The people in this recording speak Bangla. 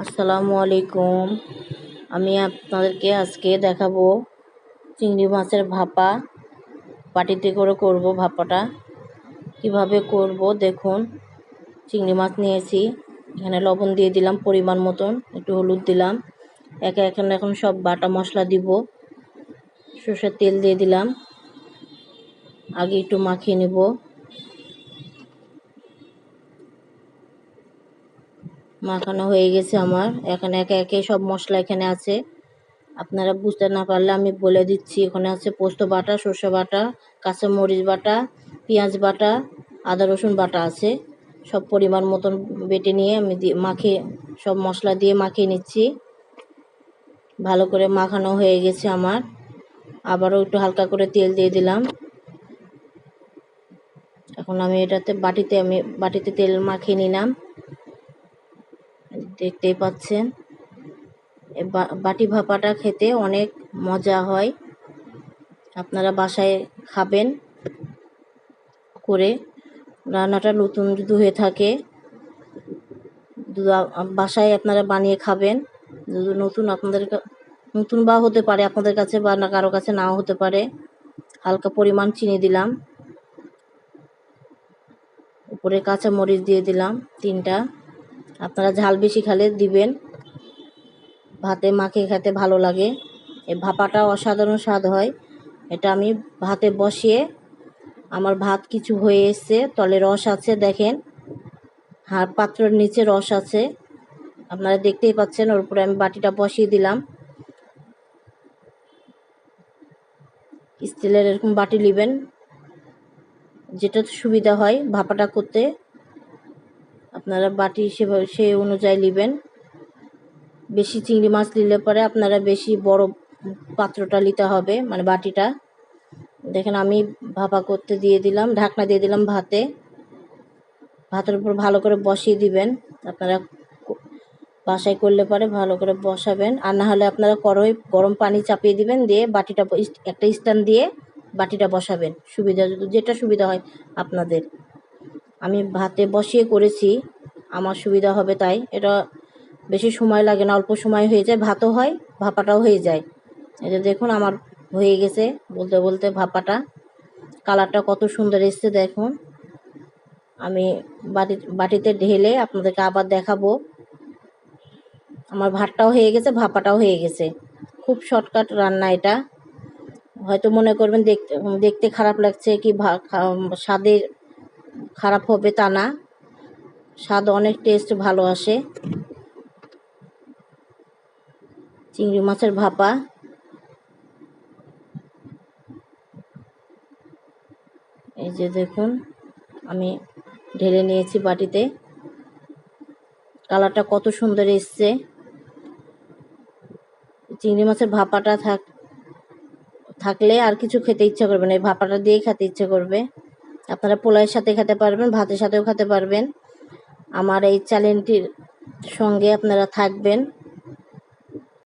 আসসালামু আলাইকুম। আমি আপনাদেরকে আজকে দেখাবো চিংড়ি মাছের ভাপা। বাটিতে করে করব ভাপাটা। কীভাবে করব দেখুন। চিংড়ি মাছ নিয়েছি। এখানে লবণ দিয়ে দিলাম পরিমাণ মতন। একটু হলুদ দিলাম। একে এখন এখন সব বাটা মশলা দিব। সর্ষের তেল দিয়ে দিলাম। আগে একটু মাখিয়ে নেব। মাখানো হয়ে গেছে আমার। এখানে একে একে সব মশলা এখানে আছে। আপনারা বুঝতে না পারলে আমি বলে দিচ্ছি, এখানে আছে পোস্ত বাটা, সর্ষে বাটা কাঁচা মরিচ বাটা, পেঁয়াজ বাটা, আদা রসুন বাটা আছে। সব পরিমাণ মতন বেটে নিয়ে আমি মাখিয়ে, সব মশলা দিয়ে মাখিয়ে নিচ্ছি। ভালো করে মাখানো হয়ে গেছে আমার। আবারও একটু হালকা করে তেল দিয়ে দিলাম। এখন আমি এটাতে বাটিতে আমি, বাটিতে তেল মাখিয়ে নিলাম। দেখতেই পাচ্ছেন। বাটি ভাপাটা খেতে অনেক মজা হয়। আপনারা বাসায় খাবেন করে। রান্নাটা নতুন যদি হয়ে থাকে বাসায় আপনারা বানিয়ে খাবেন। নতুন আপনাদের নতুন বা হতে পারে আপনাদের কাছে বা না, কারও কাছে নাও হতে পারে। হালকা পরিমাণ চিনি দিলাম। উপরে কাঁচা মরিচ দিয়ে দিলাম তিনটা। আপনারা ঝাল বেশি খালে দিবেন। ভাতে মাখে খেতে ভালো লাগে। এই ভাপাটা অসাধারণ স্বাদ হয়। এটা আমি ভাতে বসিয়ে আমার ভাত কিছু হয়ে এসছে, তলে রস আছে, দেখেন। হার পাত্রের নিচে রস আছে। আপনারা দেখতেই পাচ্ছেন, ওর উপরে আমি বাটিটা বসিয়ে দিলাম। স্টিলের এরকম বাটি নেবেন, যেটা সুবিধা হয় ভাপাটা করতে। আপনারা বাটি সেভাবে সে অনুযায়ী নেবেন। বেশি চিংড়ি মাছ নিলে পরে আপনারা বেশি বড় পাত্রটা নিতে হবে মানে বাটিটা। দেখেন আমি ভাপা করতে দিয়ে দিলাম, ঢাকনা দিয়ে দিলাম ভাতে। ভাতের উপর ভালো করে বসিয়ে দিবেন। আপনারা বাসায় করলে পরে ভালো করে বসাবেন। আর না হলে আপনারা কড়াই গরম পানি চাপিয়ে দিবেন, দিয়ে বাটিটা একটা স্ট্যান্ড দিয়ে বাটিটা বসাবেন। সুবিধা যেটা সুবিধা হয় আপনাদের। আমি ভাতে বসিয়ে করেছি, আমার সুবিধা হবে তাই। এটা বেশি সময় লাগে না, অল্প সময় হয়ে যায়, ভাতও হয়, ভাপাটাও হয়ে যায়। যে দেখুন, আমার হয়ে গেছে বলতে বলতে ভাপাটা। কালারটা কত সুন্দর এসছে দেখুন। আমি বাটি বাটিতে ঢেলে আপনাদেরকে আবার দেখাবো। আমার ভাতটাও হয়ে গেছে, ভাপাটাও হয়ে গেছে। খুব শর্টকাট রান্না এটা। হয়তো মনে করবেন, দেখতে দেখতে খারাপ লাগছে কি ভা স্বাদের খারাপ হবে তা না। স্বাদ অনেক টেস্ট ভালো আসে। চিংড়ি মাছের ভাপা। এই যে দেখুন, আমি ঢেলে নিয়েছি বাটিতে। কালারটা কত সুন্দর এসছে। চিংড়ি মাছের ভাপাটা থাক, থাকলে আর কিছু খেতে ইচ্ছা করবে না। এই ভাপাটা দিয়েই খেতে ইচ্ছে করবে। আপনারা সাথে খেতে পারবেন ভাতের সাথেও খেতে পারবেন। আমার এই চ্যালেঞ্জটির সঙ্গে আপনারা থাকবেন।